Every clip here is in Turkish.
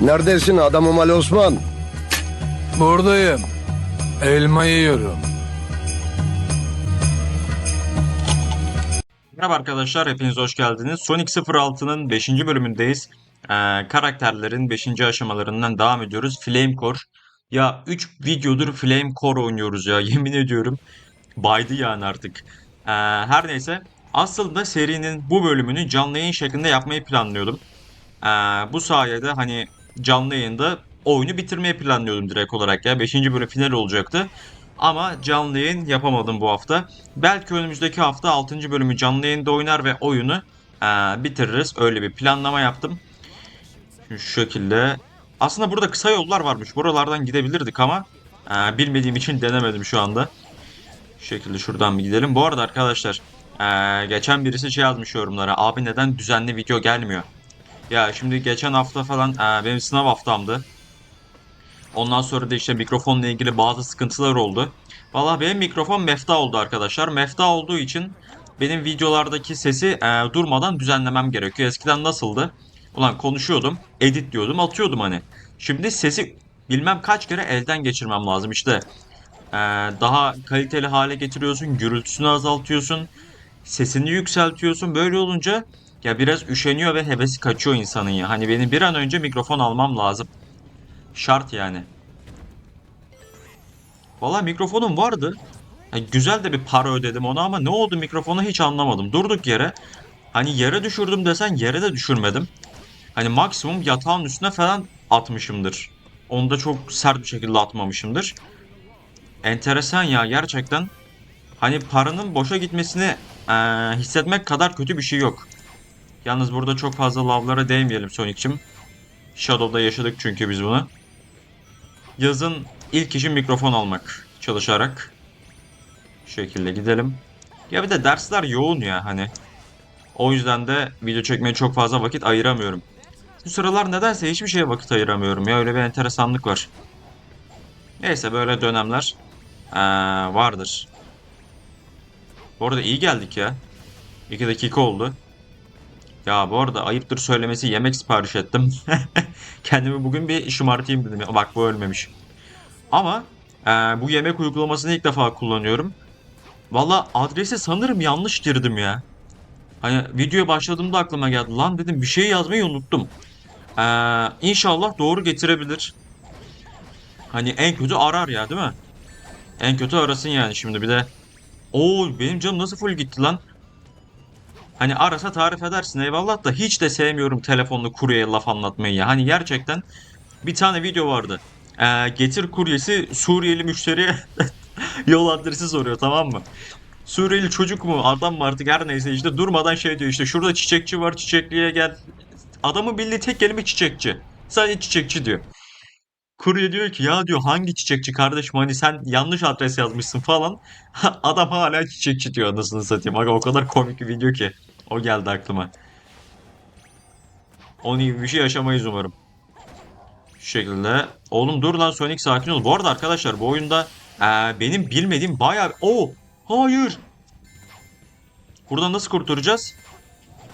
Neredesin adamım Ali Osman? Buradayım. Elma yiyorum. Merhaba arkadaşlar, hepiniz hoş geldiniz. Sonic 06'nın 5. bölümündeyiz. Ee, karakterlerin 5. aşamalarından devam ediyoruz. Flame Core. Ya 3 videodur Flame Core oynuyoruz ya, yemin ediyorum. Baydı yani artık. Ee, her neyse, aslında serinin bu bölümünü canlı yayın şeklinde yapmayı planlıyordum. Ee, bu sayede hani canlı yayında oyunu bitirmeyi planlıyordum direkt olarak ya. 5. bölüm final olacaktı. Ama canlı yayın yapamadım bu hafta. Belki önümüzdeki hafta 6. bölümü canlı yayında oynar ve oyunu eee, bitiririz. Öyle bir planlama yaptım. Şu şekilde. Aslında burada kısa yollar varmış. Buralardan gidebilirdik ama eee, bilmediğim için denemedim şu anda. Şu şekilde şuradan bir gidelim. Bu arada arkadaşlar eee, geçen birisi şey yazmış yorumlara. Abi neden düzenli video gelmiyor? Ya şimdi geçen hafta falan eee, benim sınav haftamdı. Ondan sonra da işte mikrofonla ilgili bazı sıkıntılar oldu. Valla benim mikrofon mefta oldu arkadaşlar. Mefta olduğu için benim videolardaki sesi e, durmadan düzenlemem gerekiyor. Eskiden nasıldı? Ulan konuşuyordum, edit diyordum, atıyordum hani. Şimdi sesi bilmem kaç kere elden geçirmem lazım işte. E, daha kaliteli hale getiriyorsun, gürültüsünü azaltıyorsun, sesini yükseltiyorsun. Böyle olunca ya biraz üşeniyor ve hevesi kaçıyor insanın ya. Hani benim bir an önce mikrofon almam lazım. Şart yani. Valla mikrofonum vardı. Ya güzel de bir para ödedim ona ama ne oldu mikrofona hiç anlamadım. Durduk yere. Hani yere düşürdüm desen yere de düşürmedim. Hani maksimum yatağın üstüne falan atmışımdır. Onu da çok sert bir şekilde atmamışımdır. Enteresan ya gerçekten. Hani paranın boşa gitmesini eee, hissetmek kadar kötü bir şey yok. Yalnız burada çok fazla lavlara değmeyelim Sonic'cim. Shadow'da yaşadık çünkü biz bunu. Yazın ilk işim mikrofon almak çalışarak. Şu şekilde gidelim. Ya bir de dersler yoğun ya hani. O yüzden de video çekmeye çok fazla vakit ayıramıyorum. Bu sıralar nedense hiçbir şeye vakit ayıramıyorum ya öyle bir enteresanlık var. Neyse böyle dönemler eee, vardır. Bu arada iyi geldik ya. 2 dakika oldu. Ya bu arada ayıptır söylemesi yemek sipariş ettim. Kendimi bugün bir şımartayım dedim. Bak bu ölmemiş. Ama e, bu yemek uygulamasını ilk defa kullanıyorum. Valla adresi sanırım yanlış girdim ya. Hani videoya başladığımda aklıma geldi. Lan dedim bir şey yazmayı unuttum. E, inşallah doğru getirebilir. Hani en kötü arar ya değil mi? En kötü arasın yani şimdi bir de. Oo benim canım nasıl full gitti lan. Hani arasa tarif edersin eyvallah da hiç de sevmiyorum telefonla kuryeye laf anlatmayı ya. Hani gerçekten bir tane video vardı. Ee, getir kuryesi Suriyeli müşteriye yol adresi soruyor tamam mı? Suriyeli çocuk mu adam mı artık her neyse işte durmadan şey diyor işte şurada çiçekçi var çiçekliğe gel. Adamın bildiği tek kelime çiçekçi. Sadece çiçekçi diyor. Kurye diyor ki ya diyor hangi çiçekçi kardeşim hani sen yanlış adres yazmışsın falan. Adam hala çiçekçi diyor anasını satayım. Aga o kadar komik bir video ki. O geldi aklıma. Onun gibi bir şey yaşamayız umarım. Şu şekilde. Oğlum dur lan Sonic sakin ol. Bu arada arkadaşlar bu oyunda eee, benim bilmediğim bayağı... Oo! Hayır! Buradan nasıl kurtaracağız?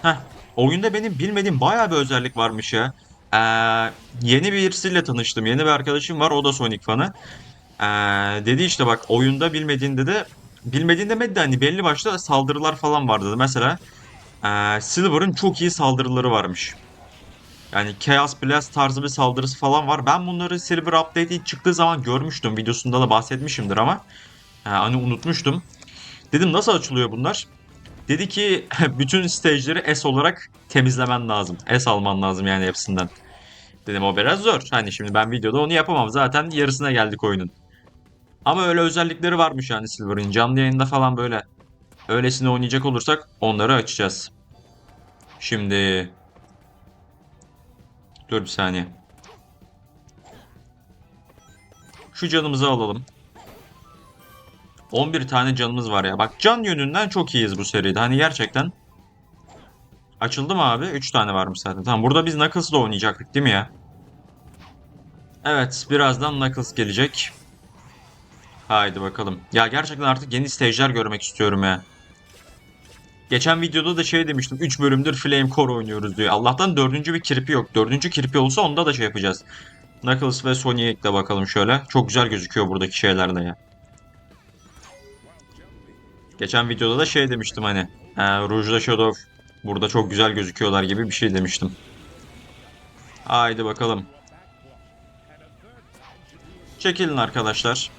Heh. Oyunda benim bilmediğim bayağı bir özellik varmış ya. Eee, yeni birisiyle tanıştım. Yeni bir arkadaşım var. O da Sonic fanı. Eee, dedi işte bak oyunda bilmediğinde de bilmediğinde demedi de hani belli başlı saldırılar falan vardı. Mesela eee, Silver'ın çok iyi saldırıları varmış. Yani Chaos Blast tarzı bir saldırısı falan var. Ben bunları Silver Update ilk çıktığı zaman görmüştüm. Videosunda da bahsetmişimdir ama eee, hani unutmuştum. Dedim nasıl açılıyor bunlar? Dedi ki bütün stage'leri S olarak temizlemen lazım. S alman lazım yani hepsinden. Dedim o biraz zor. Hani şimdi ben videoda onu yapamam. Zaten yarısına geldik oyunun. Ama öyle özellikleri varmış yani Silver'ın. Canlı yayında falan böyle öylesine oynayacak olursak onları açacağız. Şimdi dur bir saniye. Şu canımızı alalım. 11 tane canımız var ya. Bak can yönünden çok iyiyiz bu seride. Hani gerçekten. Açıldı mı abi? 3 tane varmış zaten. Tamam burada biz Knuckles'la oynayacaktık değil mi ya? Evet birazdan Knuckles gelecek. Haydi bakalım. Ya gerçekten artık yeni stage'ler görmek istiyorum ya. Geçen videoda da şey demiştim. 3 bölümdür Flame Core oynuyoruz diyor. Allah'tan dördüncü bir kirpi yok. Dördüncü kirpi olsa onda da şey yapacağız. Knuckles ve Sony'ye ekle bakalım şöyle. Çok güzel gözüküyor buradaki şeyler de ya. Geçen videoda da şey demiştim hani. E, Rouge'da Shadow burada çok güzel gözüküyorlar gibi bir şey demiştim. Haydi bakalım. Çekilin arkadaşlar.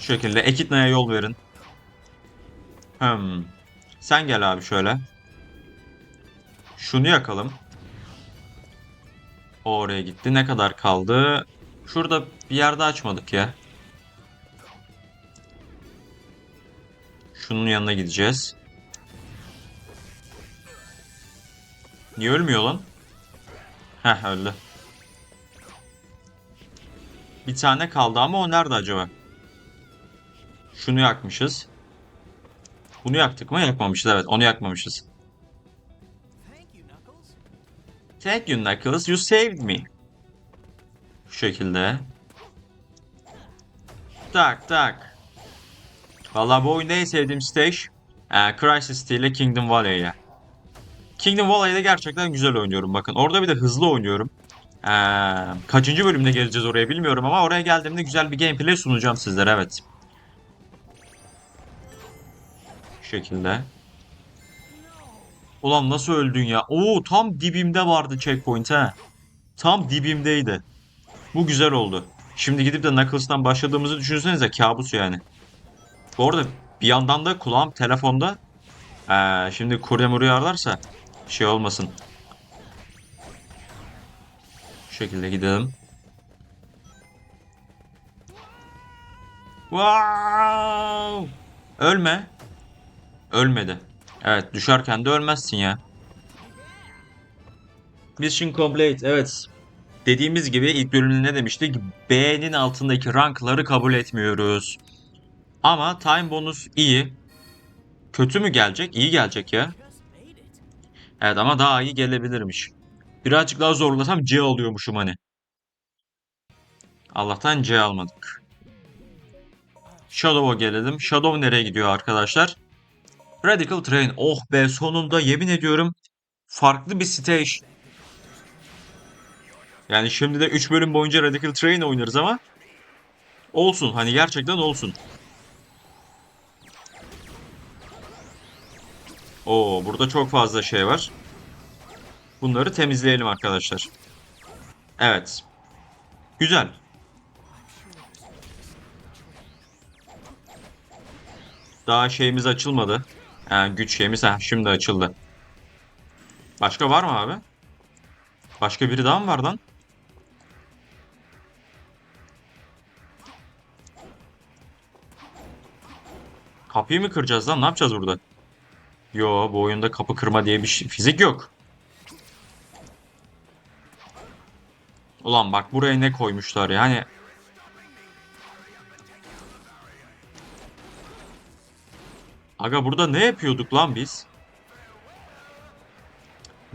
Şu şekilde Ekidna'ya yol verin. Hmm. Sen gel abi şöyle. Şunu yakalım. O oraya gitti. Ne kadar kaldı? Şurada bir yerde açmadık ya. Şunun yanına gideceğiz. Niye ölmüyor lan? Heh öldü. Bir tane kaldı ama o nerede acaba? Şunu yakmışız. Bunu yaktık mı? Yakmamışız evet. Onu yakmamışız. Thank you Knuckles. You saved me. Şu şekilde. Tak tak. Vallahi bu oyunda en sevdiğim stage e, Crisis ile Kingdom Valley ile. Kingdom Valley'de gerçekten güzel oynuyorum bakın. Orada bir de hızlı oynuyorum. E, kaçıncı bölümde geleceğiz oraya bilmiyorum ama oraya geldiğimde güzel bir gameplay sunacağım sizlere evet. Şekilde. Ulan nasıl öldün ya? Oo tam dibimde vardı checkpoint ha. Tam dibimdeydi. Bu güzel oldu. Şimdi gidip de Knuckles'tan başladığımızı düşünsenize kabus yani. Bu arada bir yandan da kulağım telefonda. Ee, şimdi kurye murye ararlarsa şey olmasın. Şu şekilde gidelim. Wow! Ölme. Ölmedi. Evet düşerken de ölmezsin ya. Mission complete evet. Dediğimiz gibi ilk bölümde ne demiştik? B'nin altındaki rankları kabul etmiyoruz. Ama time bonus iyi. Kötü mü gelecek? İyi gelecek ya. Evet ama daha iyi gelebilirmiş. Birazcık daha zorlasam C alıyormuşum hani. Allah'tan C almadık. Shadow'a gelelim. Shadow nereye gidiyor arkadaşlar? Radical Train. Oh be sonunda yemin ediyorum farklı bir stage. Yani şimdi de 3 bölüm boyunca Radical Train oynarız ama olsun hani gerçekten olsun. Oo burada çok fazla şey var. Bunları temizleyelim arkadaşlar. Evet. Güzel. Daha şeyimiz açılmadı. Yani güç şeyimiz ha, şimdi açıldı. Başka var mı abi? Başka biri daha mı var lan? Kapıyı mı kıracağız lan? Ne yapacağız burada? Yo bu oyunda kapı kırma diye bir şey, fizik yok. Ulan bak buraya ne koymuşlar ya. Aga burada ne yapıyorduk lan biz?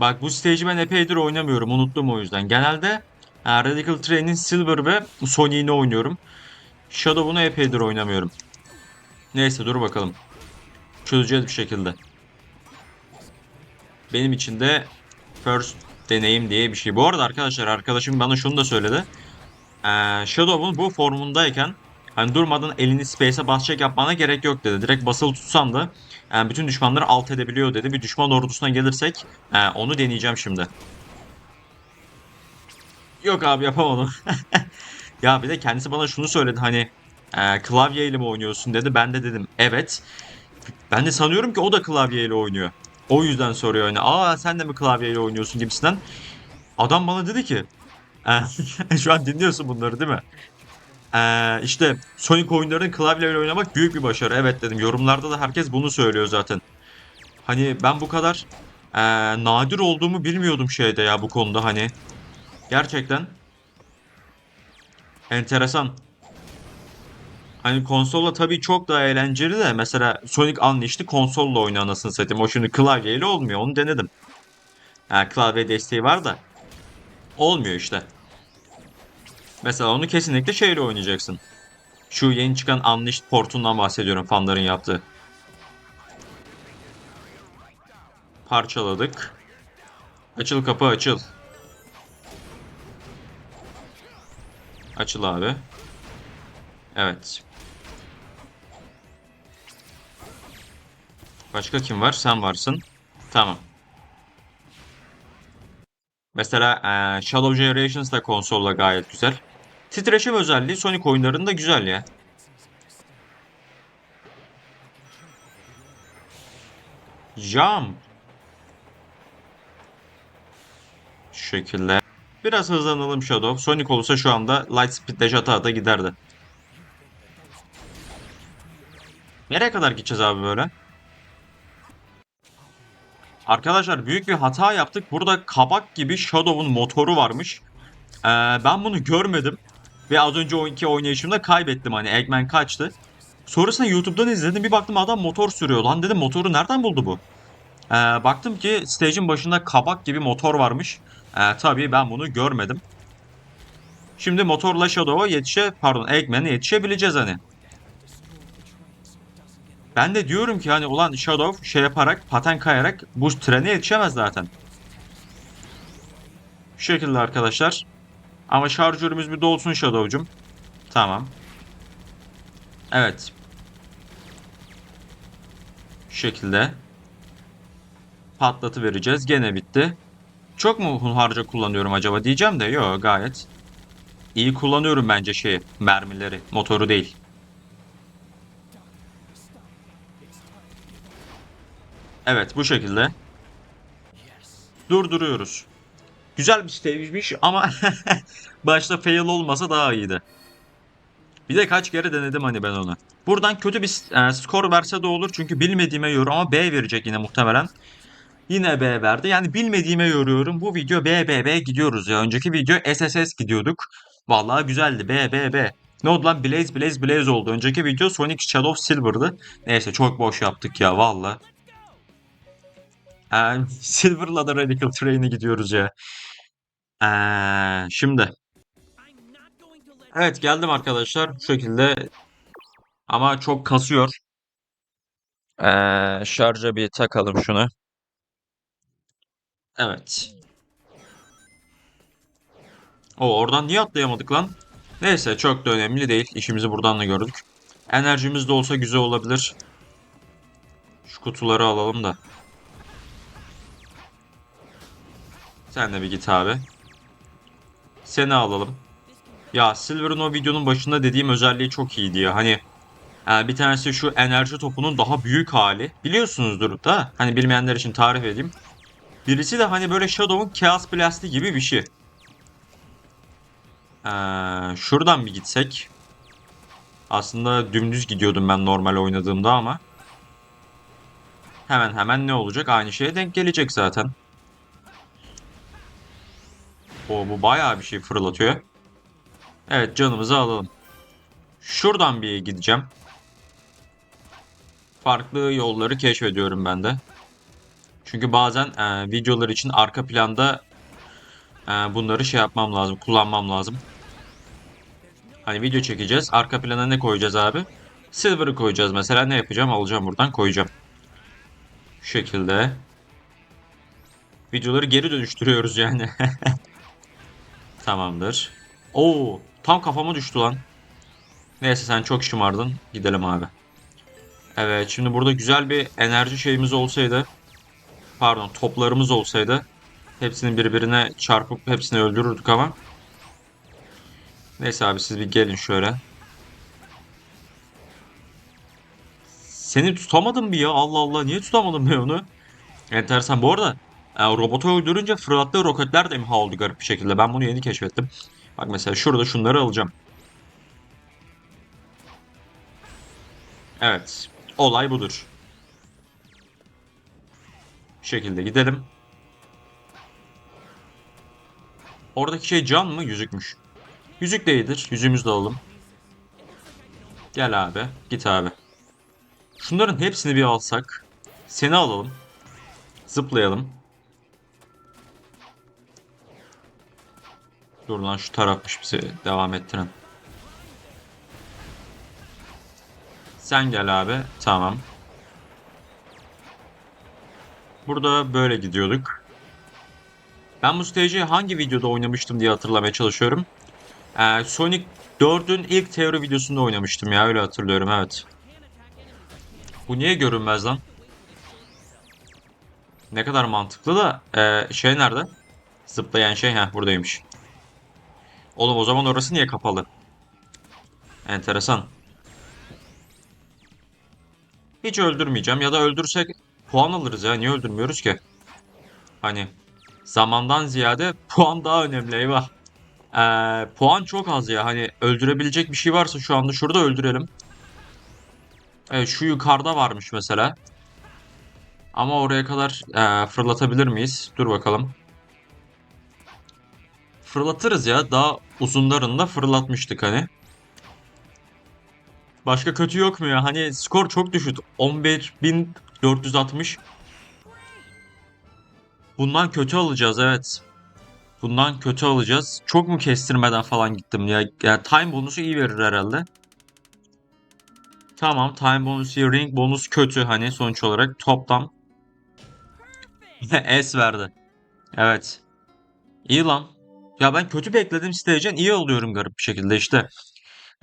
Bak bu stage'i ben epeydir oynamıyorum. Unuttum o yüzden. Genelde ha, Radical Train'in Silver ve Sonic'ini oynuyorum. Shadow'unu epeydir oynamıyorum. Neyse dur bakalım. Çözeceğiz bir şekilde. Benim için de first deneyim diye bir şey. Bu arada arkadaşlar arkadaşım bana şunu da söyledi. Ee, Shadow'un bu formundayken Hani durmadan elini space'e basacak yapmana gerek yok dedi. Direkt basılı tutsan da yani bütün düşmanları alt edebiliyor dedi. Bir düşman ordusuna gelirsek e, onu deneyeceğim şimdi. Yok abi yapamadım. ya bir de kendisi bana şunu söyledi hani e, klavyeyle mi oynuyorsun dedi. Ben de dedim evet. Ben de sanıyorum ki o da klavyeyle oynuyor. O yüzden soruyor hani aa sen de mi klavyeyle oynuyorsun gibisinden. Adam bana dedi ki e, şu an dinliyorsun bunları değil mi? Ee, işte Sonic oyunlarının klavyeyle oynamak büyük bir başarı. Evet dedim. Yorumlarda da herkes bunu söylüyor zaten. Hani ben bu kadar e, nadir olduğumu bilmiyordum şeyde ya bu konuda hani. Gerçekten enteresan. Hani konsolla tabii çok daha eğlenceli de mesela Sonic Unleashed'i konsolla oyna anasını. O şimdi klavyeyle olmuyor. Onu denedim. Yani klavye desteği var da olmuyor işte. Mesela onu kesinlikle şeyle oynayacaksın. Şu yeni çıkan Unleashed portundan bahsediyorum fanların yaptığı. Parçaladık. Açıl kapı açıl. Açıl abi. Evet. Başka kim var? Sen varsın. Tamam. Mesela eee, Shadow Generations da konsolla gayet güzel. Titreşim özelliği Sonic oyunlarında güzel ya. Jump. Şu şekilde. Biraz hızlanalım Shadow. Sonic olursa şu anda Light Speed Dash ata ata giderdi. Nereye kadar gideceğiz abi böyle? Arkadaşlar büyük bir hata yaptık. Burada kabak gibi Shadow'un motoru varmış. Ee, ben bunu görmedim. Ve az önce o iki oynayışımda kaybettim hani Eggman kaçtı. Sonrasında YouTube'dan izledim bir baktım adam motor sürüyor. Lan dedim motoru nereden buldu bu? Ee, baktım ki stage'in başında kabak gibi motor varmış. Ee, tabii ben bunu görmedim. Şimdi motorla Shadow'a yetişe pardon Eggman'e yetişebileceğiz hani. Ben de diyorum ki hani ulan Shadow şey yaparak paten kayarak bu trene yetişemez zaten. Şu şekilde arkadaşlar. Ama şarjörümüz bir dolsun Shadow'cum. Tamam. Evet. Şu şekilde. Patlatı vereceğiz. Gene bitti. Çok mu hunharca kullanıyorum acaba diyeceğim de yok gayet. iyi kullanıyorum bence şeyi mermileri motoru değil. Evet bu şekilde. Durduruyoruz. Güzel bir stage'miş ama başta fail olmasa daha iyiydi. Bir de kaç kere denedim hani ben onu. Buradan kötü bir e, skor verse de olur çünkü bilmediğime yoruyorum ama B verecek yine muhtemelen. Yine B verdi. Yani bilmediğime yoruyorum. Bu video B B B gidiyoruz ya. Önceki video SSS gidiyorduk. Vallahi güzeldi. B B B. Ne oldu lan? Blaze Blaze Blaze oldu. Önceki video Sonic Shadow Silver'dı. Neyse çok boş yaptık ya valla. Ee, Silver'la da Radical Train'e gidiyoruz ya. Ee, şimdi. Evet geldim arkadaşlar. Bu şekilde. Ama çok kasıyor. Ee, şarja bir takalım şunu. Evet. O oradan niye atlayamadık lan? Neyse çok da önemli değil. İşimizi buradan da gördük. Enerjimiz de olsa güzel olabilir. Şu kutuları alalım da. Sen de bir git abi. Seni alalım. Ya Silver'ın o videonun başında dediğim özelliği çok iyiydi ya. Hani e, bir tanesi şu enerji topunun daha büyük hali. Biliyorsunuzdur da hani bilmeyenler için tarif edeyim. Birisi de hani böyle Shadow'un Chaos Blast'i gibi bir şey. Ee, şuradan bir gitsek. Aslında dümdüz gidiyordum ben normal oynadığımda ama. Hemen hemen ne olacak? Aynı şeye denk gelecek zaten. O bu bayağı bir şey fırlatıyor. Evet canımızı alalım. Şuradan bir gideceğim. Farklı yolları keşfediyorum ben de. Çünkü bazen e, videolar için arka planda e, bunları şey yapmam lazım, kullanmam lazım. Hani video çekeceğiz. Arka plana ne koyacağız abi? Silver'ı koyacağız mesela. Ne yapacağım? Alacağım buradan koyacağım. Şu şekilde. Videoları geri dönüştürüyoruz yani. Tamamdır. Oo, tam kafama düştü lan. Neyse sen çok şımardın. Gidelim abi. Evet, şimdi burada güzel bir enerji şeyimiz olsaydı, pardon, toplarımız olsaydı hepsini birbirine çarpıp hepsini öldürürdük ama. Neyse abi siz bir gelin şöyle. Seni tutamadım bir ya. Allah Allah niye tutamadım ben onu? Enteresan. Bu arada e, robotu öldürünce fırlattığı roketler de imha oldu garip bir şekilde. Ben bunu yeni keşfettim. Bak mesela şurada şunları alacağım. Evet. Olay budur. Bu şekilde gidelim. Oradaki şey can mı? Yüzükmüş. Yüzük de iyidir. Yüzüğümüzü de alalım. Gel abi. Git abi. Şunların hepsini bir alsak. Seni alalım. Zıplayalım. Dur lan şu tarafmış bizi devam ettiren. Sen gel abi. Tamam. Burada böyle gidiyorduk. Ben bu stage'i hangi videoda oynamıştım diye hatırlamaya çalışıyorum. Ee, Sonic 4'ün ilk teori videosunda oynamıştım ya öyle hatırlıyorum evet. Bu niye görünmez lan? Ne kadar mantıklı da ee, şey nerede? Zıplayan şey ha buradaymış. Oğlum o zaman orası niye kapalı? Enteresan. Hiç öldürmeyeceğim ya da öldürsek puan alırız ya. Niye öldürmüyoruz ki? Hani zamandan ziyade puan daha önemli eyvah. Ee, puan çok az ya. Hani öldürebilecek bir şey varsa şu anda şurada öldürelim. Evet şu yukarıda varmış mesela. Ama oraya kadar ee, fırlatabilir miyiz? Dur bakalım. Fırlatırız ya. Daha uzunlarında fırlatmıştık hani. Başka kötü yok mu ya? Hani skor çok düşük. 11.460. Bundan kötü alacağız evet. Bundan kötü alacağız. Çok mu kestirmeden falan gittim ya? Yani time bonusu iyi verir herhalde. Tamam time bonusu iyi, ring bonus kötü hani sonuç olarak toplam. S verdi. Evet. İyi lan. Ya ben kötü bekledim stage'den iyi oluyorum garip bir şekilde işte.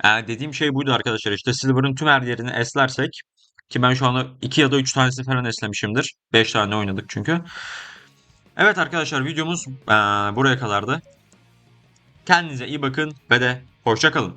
Yani dediğim şey buydu arkadaşlar işte Silver'ın tüm her yerini eslersek ki ben şu anda 2 ya da 3 tanesi falan eslemişimdir. 5 tane oynadık çünkü. Evet arkadaşlar videomuz eee, buraya kadardı. Kendinize iyi bakın ve de hoşça kalın.